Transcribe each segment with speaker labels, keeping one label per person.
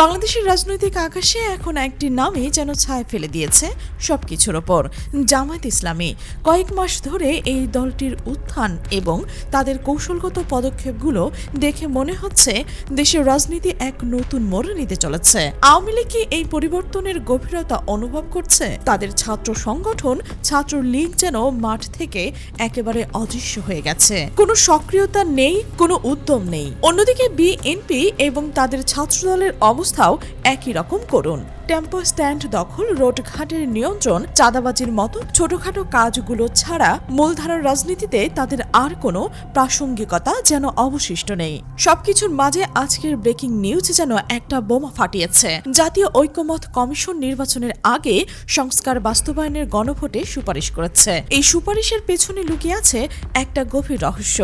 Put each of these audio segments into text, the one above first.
Speaker 1: বাংলাদেশের রাজনৈতিক আকাশে এখন একটি নামে যেন ছায়া ফেলে দিয়েছে সবকিছুর ওপর। জামায়াত ইসলামী কয়েক মাস ধরে এই দলটির উত্থান এবং তাদের কৌশলগত পদক্ষেপগুলো দেখে মনে হচ্ছে দেশের রাজনীতি এক নতুন মোড় নিতে চলেছে। আওয়ামী লীগ কি এই পরিবর্তনের গভীরতা অনুভব করছে। তাদের ছাত্র সংগঠন ছাত্র লীগ যেন মাঠ থেকে একেবারে অদৃশ্য হয়ে গেছে। কোনো সক্রিয়তা নেই, কোনো উদ্যম নেই। অন্যদিকে বিএনপি এবং তাদের ছাত্র দলের ছাত্রদলের অবস্থাও একই রকম করুন। টেম্পো স্ট্যান্ড দখল রোডঘাটের নিয়ন্ত্রণ, চাঁদাবাজির মতো ছোটখাটো কাজগুলো ছাড়া মূলধারার রাজনীতিতে তাদের আর কোনো প্রাসঙ্গিকতা যেন অবশিষ্ট নেই। সবকিছুর মাঝে আজকের ব্রেকিং নিউজ যেন একটা বোমা ফাটিয়েছে। জাতীয় ঐক্যমত কমিশন নির্বাচনের আগে সংস্কার বাস্তবায়নের গণভোটে সুপারিশ করেছে। এই সুপারিশের পেছনে লুকিয়ে আছে একটা গভীর রহস্য,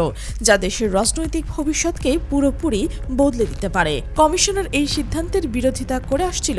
Speaker 1: যা দেশের রাজনৈতিক ভবিষ্যৎকে পুরোপুরি বদলে দিতে পারে। কমিশনের এই সিদ্ধান্তের বিরোধিতা করে আসছিল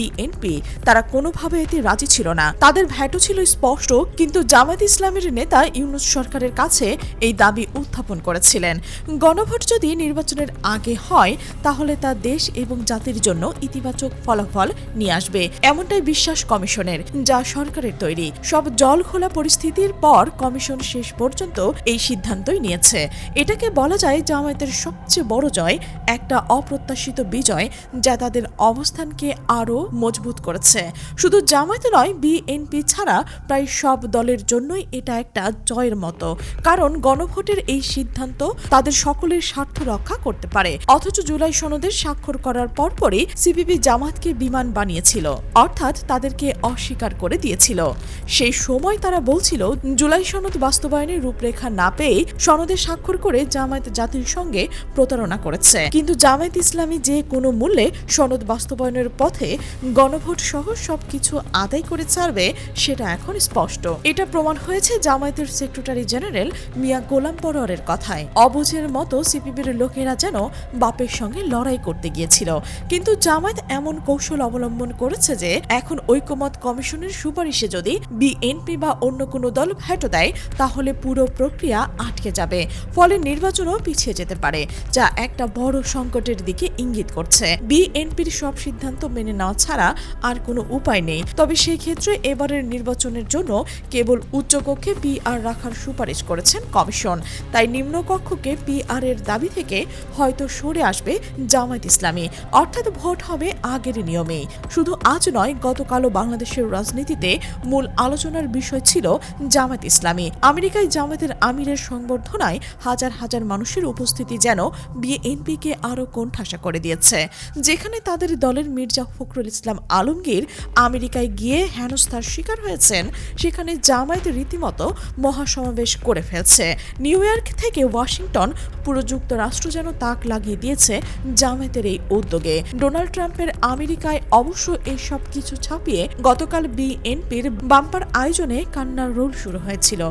Speaker 1: বিএনপি, তারা কোনোভাবে এতে রাজি ছিল না। তাদের ভ্যাটও ছিল স্পষ্ট, কিন্তু জামায়াত ইসলামের নেতা ইউনুস সরকারের কাছে এই দাবি উত্থাপন করেছিলেন। গণভোট যদি নির্বাচনের আগে হয়, তাহলে তা দেশ এবং জাতির জন্য ইতিবাচক ফলাফল নিয়ে আসবে, এমনটাই বিশ্বাস কমিশনের, যা সরকারের তৈরি। সব জল খোলা পরিস্থিতির পর কমিশন শেষ পর্যন্ত এই সিদ্ধান্তই নিয়েছে। এটাকে বলা যায় জামায়াতের সবচেয়ে বড় জয়, একটা অপ্রত্যাশিত বিজয়, যা তাদের অবস্থানকে আরও মজবুত করেছে। শুধু জামায়াত নয়, বিএনপি ছাড়া প্রায় সব দলের জন্যই এটা একটা জয়ের মতো। কারণ গণভোটের এই সিদ্ধান্ত তাদের সকলের স্বার্থ রক্ষা করতে পারে। অথচ জুলাই সনদের স্বাক্ষর করার পরপরই সিপিবি জামাতকে বিমান বানিয়েছিল, অর্থাৎ তাদেরকে অস্বীকার করে দিয়েছিল। সেই সময় তারা বলছিল, জুলাই সনদ বাস্তবায়নের রূপরেখা না পেয়ে সনদে স্বাক্ষর করে জামায়াত জাতির সঙ্গে প্রতারণা করেছে। কিন্তু জামায়াত ইসলামী যে কোনো মূল্যে সনদ বাস্তবায়নের পথে গণভোট সহ সবকিছু আদায় করে ছাড়বে সেটা এখন স্পষ্ট। এটা প্রমাণ হয়েছে জামায়াতের সেক্রেটারি জেনারেল মিয়া গোলাম পরোয়ারের কথায়। অবুঝের মতো সিপিবির লোকেরা যেন বাপের সঙ্গে লড়াই করতে গিয়েছিল। কিন্তু জামায়াত এমন কৌশল অবলম্বন করেছে যে, এখন ঐকমত কমিশনের সুপারিশে যদি বিএনপি বা অন্য কোনো দল ভেটো দেয়, তাহলে পুরো প্রক্রিয়া আটকে যাবে। ফলে নির্বাচনও পিছিয়ে যেতে পারে, যা একটা বড় সংকটের দিকে ইঙ্গিত করছে। বিএনপির সব সিদ্ধান্ত মেনে নেওয়া ছাড়া আর কোনো উপায় নেই। তবে সেই ক্ষেত্রে এবারের নির্বাচনের জন্য কেবল উচ্চকক্ষে পিআর রাখার সুপারিশ করেছেন কমিশন। তাই নিম্নকক্ষকে পিআর এর দাবি থেকে হয়তো সরে আসবে জামায়াত ইসলামী। অর্থাৎ ভোট হবে আগের নিয়মেই শুধু আজ নয়, গতকালও বাংলাদেশের রাজনীতিতে মূল আলোচনার বিষয় ছিল জামায়াত ইসলামী। আমেরিকায় জামায়াতের আমিরের সংবর্ধনায় হাজার হাজার মানুষের উপস্থিতি যেন বিএনপিকে আরও কোণঠাসা করে দিয়েছে। যেখানে তাদের দলের মির্জা ফখরুল ইসলাম আলমগীর আমেরিকায় গিয়ে হেনস্থার শিকার হয়েছেন, সেখানে জামায়াত রীতিমতো মহাসমাবেশ করে ফেলছে। নিউ ইয়র্ক থেকে ওয়াশিংটন পুরো যুক্তরাষ্ট্র যেন তাক লাগিয়ে দিয়েছে জামায়াতের এই উদ্যোগে। ডোনাল্ড ট্রাম্পের আমেরিকায় অবশ্য এই সব কিছু ছাপিয়ে গতকাল বিএনপির বাম্পার আয়োজনে কান্নার রোল শুরু হয়েছিল।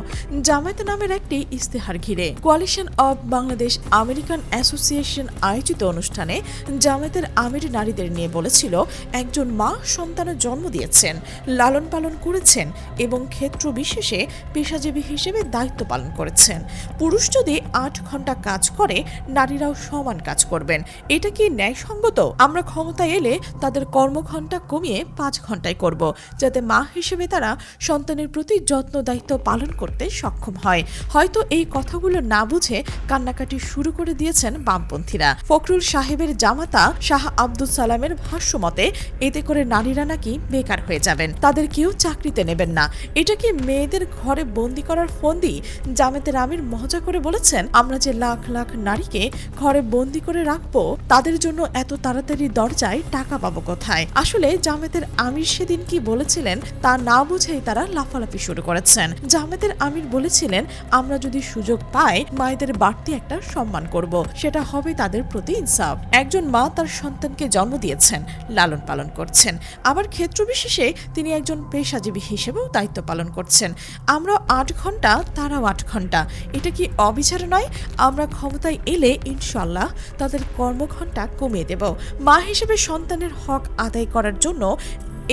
Speaker 1: জামায়াত নামের একটি ইস্তেহার ঘিরে। Coalition of Bangladesh American association আয়োজিত অনুষ্ঠানে জামায়াতের আমির নারীদের নিয়ে বলেছিল, একজন মা সন্তানের জন্ম দিয়েছেন, লালন পালন করেছেন এবং ক্ষেত্র বিশেষে পেশাজীবী হিসেবে দায়িত্ব পালন করেছেন। পুরুষ যদি আট ঘণ্টা কাজ করে, নারীরাও সমান কাজ করবেন। এটা কি ন্যায়সঙ্গত? আমরা ক্ষমতায় এলে তাদের কর্মঘণ্টা কমিয়ে পাঁচ ঘন্টায় করব, যাতে মা হিসেবে তারা সন্তানের প্রতি যত্ন দায়িত্ব পালন করতে সক্ষম হয়। হয়তো এই কথাগুলো না বুঝে কান্নাকাটি শুরু করে দিয়েছেন বামপন্থীরা। ফখরুল সাহেবের জামাতা শাহ আব্দুল সালামের ভাষ্য মতে এতে করে নারীরা নাকি বেকার হয়ে যাবেন। তাদের কেউ চাকরিতে নেবেন না। এটা কি মেয়েদের ঘরে বন্দি করার ফন্দি জামাতের আমির মজা করে বলেছেন, আমরা যে লাখ লাখ নারীকে ঘরে বন্দি করে রাখব, তাদের জন্য এত তাড়াতাড়ি দরজায় টাকা পাবো কোথায়? আসলে জামাতের আমির সেদিন কি বলেছিলেন, তা না বুঝেই তারা লাফালাফি শুরু করেছেন। জামেতের আমির বলেছিলেন, আমরা যদি সুযোগ পাই, মায়েদের বাড়তি একটা সম্মান করব। সেটা হবে তাদের প্রতি ইনসাফ। একজন মা তার সন্তানকে জন্ম দিয়েছেন লালন পালন করছেন। আবার ক্ষেত্রবিশেষে তিনি একজন পেশাজীবী হিসেবেও দায়িত্ব পালন করছেন। আমরা আট ঘণ্টা তারাও আট ঘণ্টা এটা কি অবিচার নয়? আমরা ক্ষমতায় এলে ইনশাল্লাহ তাদের কর্মঘণ্টা কমিয়ে দেব। মা হিসেবে সন্তানের হক আদায় করার জন্য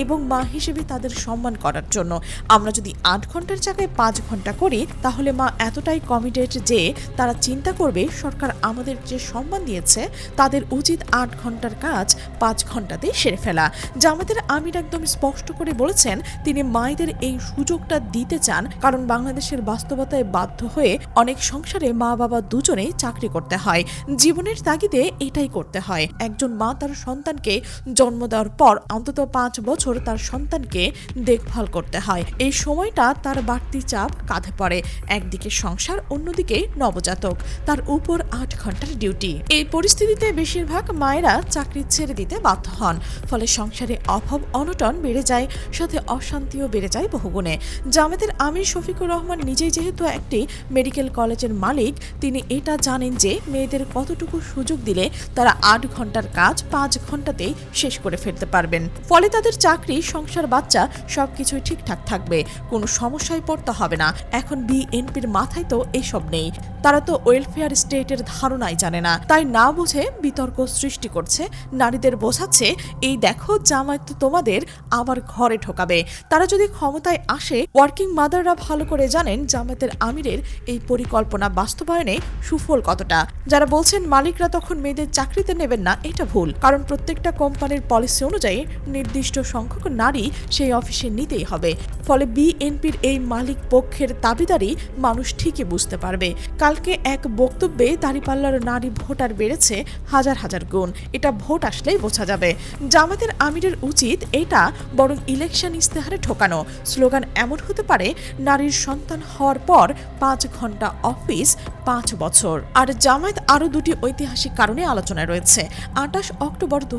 Speaker 1: এবং মা হিসেবে তাদের সম্মান করার জন্য। আমরা যদি আট ঘণ্টার জায়গায় পাঁচ ঘণ্টা করি, তাহলে মা এতটাই কমিটেড যে তারা চিন্তা করবে, সরকার আমাদের যে সম্মান দিয়েছে, তাদের উচিত আট ঘণ্টার কাজ পাঁচ ঘন্টাতেই সেরে ফেলা। জামাতের আমির একদম স্পষ্ট করে বলেছেন, তিনি মায়েদের এই সুযোগটা দিতে চান, কারণ বাংলাদেশের বাস্তবতায় বাধ্য হয়ে অনেক সংসারে মা বাবা দুজনেই চাকরি করতে হয়। জীবনের তাগিদে এটাই করতে হয়। একজন মা তার সন্তানকে জন্ম দেওয়ার পর অন্তত পাঁচ বছর তার সন্তানকে দেখভাল করতে হয়। এই সময়টা তার বাড়তি চাপ কাঁধে পড়ে। একদিকে সংসার, অন্যদিকে নবজাতক। তার উপর আট ঘণ্টার ডিউটি। এই পরিস্থিতিতে বেশিরভাগ মায়েরা চাকরি ছেড়ে দিতে বাধ্য হন। ফলে সংসারে অভাব, অনটন বেড়ে যায়, সাথে অশান্তিও বেড়ে যায় বহুগুণে। জামাতের আমির শফিকুর রহমান নিজেই যেহেতু একটি মেডিকেল কলেজের মালিক, তিনি এটা জানেন যে মেয়েদের কতটুকু সুযোগ দিলে তারা আট ঘণ্টার কাজ পাঁচ ঘন্টাতেই শেষ করে ফেলতে পারবেন। ফলে তাদের চাকরি সংসার, বাচ্চা সবকিছুই ঠিকঠাক থাকবে। কোনো সমস্যায় পড়তে হবে না। এখন বিএনপির মাথায় তো এসব নেই। তারা তো ওয়েলফেয়ার স্টেটের ধারণাই জানে না। তাই না বুঝে বিতর্ক সৃষ্টি করছে। নারীদের বোঝাচ্ছে, এই দেখো, জামায়াত তোমাদের আবার ঘরে ঢোকাবে। তারা যদি ক্ষমতায় আসে ওয়ার্কিং মাদাররা ভালো করে জানেন জামায়াতের আমিরের এই পরিকল্পনা বাস্তবায়নে সুফল কতটা। যারা বলছেন মালিকরা তখন মেয়েদের চাকরিতে নেবেন না, এটা ভুল। কারণ প্রত্যেকটা কোম্পানির পলিসি অনুযায়ী নির্দিষ্ট সংখ্যক নারী সেই অফিসে নিতেই হবে। ফলে বিএনপির এই মালিক পক্ষের দাবিদারি মানুষ ঠিকই বুঝতে পারবে। কালকে এক বক্তব্যে দাঁড়িপাল্লার নারী ভোটার বেড়েছে হাজার হাজার গুণ। এটা ভোট আসলেই বোঝা যাবে। জামাতের আমিরের উচিত এটা, বরং ইলেকশন ইস্তেহারে ঠোকানো। স্লোগান এমন হতে পারে, নারীর সন্তান হওয়ার পর পাঁচ ঘণ্টা অফিস, পাঁচ বছর। আর জামায়াত আরও দুটি ঐতিহাসিক কারণে আলোচনায় রয়েছে। আঠাশ অক্টোবর দু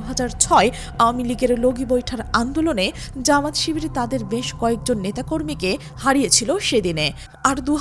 Speaker 1: আওয়ামী লীগের লগি বৈঠার আন্দোলনে জামাত শিবিরে তাদের বেশ কয়েকজন নেতাকর্মীকে হারিয়েছিল সেদিনে। আর দু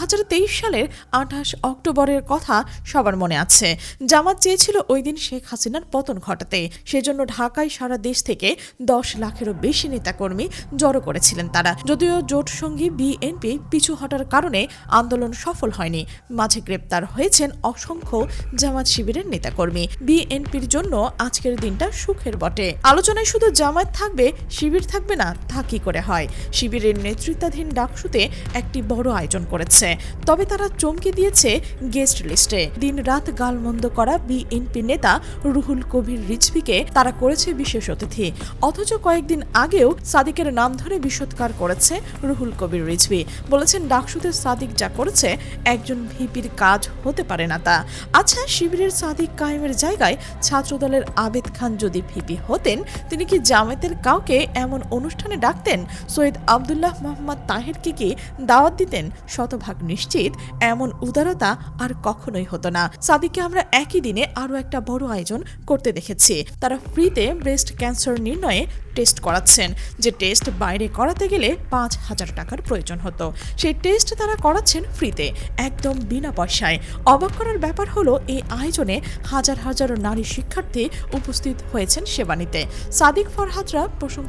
Speaker 1: সালের আঠাশ অক্টোবরের কথা সবার মনে আছে। জামাত চেয়েছিল ওই দিন শেখ হাসিনার পতন ঘটাতে। সেজন্য ঢাকায় সারা দেশ থেকে দশ লাখেরও বেশি নেতাকর্মী জড়ো করেছিলেন তারা। যদিও জোট সঙ্গী বিএনপি পিছু হটার কারণে আন্দোলন সফল হয়নি। মাঝে গ্রেপ্তার হয়েছেন অসংখ্য জামাত শিবিরের নেতাকর্মী। বিএনপির জন্য আজকের দিনটা সুখের বটে। আলোচনায় শুধু জামায়াত থাকবে শিবির থাকবে না, তা কি করে হয়? শিবিরের নেতৃত্বাধীন ডাকসুতে একটি বড় আয়োজন করেছে। তবে তারা চমকে দিয়েছে গেস্ট লিস্টে। দিন রাত গালমন্দ করা বিএনপি নেতা রুহুল কবির রিজভিকে তারা করেছে বিশেষ অতিথি। অথচ কয়েকদিন আগেও সাদিকের নাম ধরে বিষোৎকার করেছে রুহুল কবির রিজভি। বলেছেন, ডাকসুতে সাদিক যা করেছে, একজন ভিপির কাজ হতে পারে না তা। আচ্ছা শিবিরের সাদিক কায়েমের জায়গায় ছাত্রদলের আবেদ খান যদি ভিপি হতেন, তিনি কি জামায়াতের কাউকে এমন অনুষ্ঠানে ডাকতেন সৈয়দ আবদুল্লাহ মোহাম্মদ তাহেরকে কি দাওয়াত দিতেন। শতভাগ নিশ্চিত এমন উদারতা আর কখনোই হতো না। সাদিককে আমরা একই দিনে আরও একটা বড় আয়োজন করতে দেখেছি। তারা ফ্রিতে ব্রেস্ট ক্যান্সার নির্ণয়ে টেস্ট করাচ্ছেন। যে টেস্ট বাইরে করাতে গেলে পাঁচ হাজার টাকার প্রয়োজন হতো। সেই টেস্ট তারা করাচ্ছেন ফ্রিতে, একদম বিনা পয়সায়। অবাক করার ব্যাপার হলো, এই আয়োজনে হাজার হাজার নারী শিক্ষার্থী উপস্থিত হয়েছেন সেবা নিতে সাদিক ফরহাদরা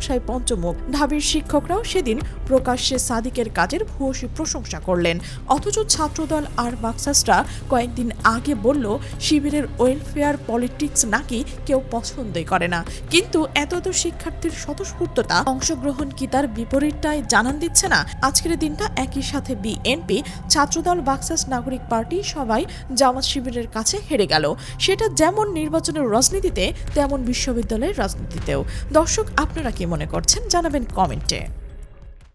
Speaker 1: প্রশংসায় পঞ্চমুখ। ঢাবির শিক্ষকরাও সেদিন প্রকাশ্যে সাদিকের কাজের ভূয়সী প্রশংসা করলেন। অথচ ছাত্রদল আর বাক্সাসরা কয়েকদিন আগে বলল, শিবিরের ওয়েলফেয়ার পলিটিক্স নাকি কেউ পছন্দই করে না। কিন্তু এত এত শিক্ষার্থীর স্বতঃস্ফূর্ততা অংশগ্রহণ কি তার বিপরীতটাই জানান দিচ্ছে না? আজকের দিনটা একই সাথে বিএনপি, ছাত্রদল বাক্সাস নাগরিক পার্টি সবাই জামাত শিবিরের কাছে হেরে গেল। সেটা যেমন নির্বাচনের রাজনীতিতে, তেমন বিশ্ববিদ্যালয়ের রাজনীতিতেও। দর্শক, আপনারা কি মনে করছেন জানাবেন কমেন্টে।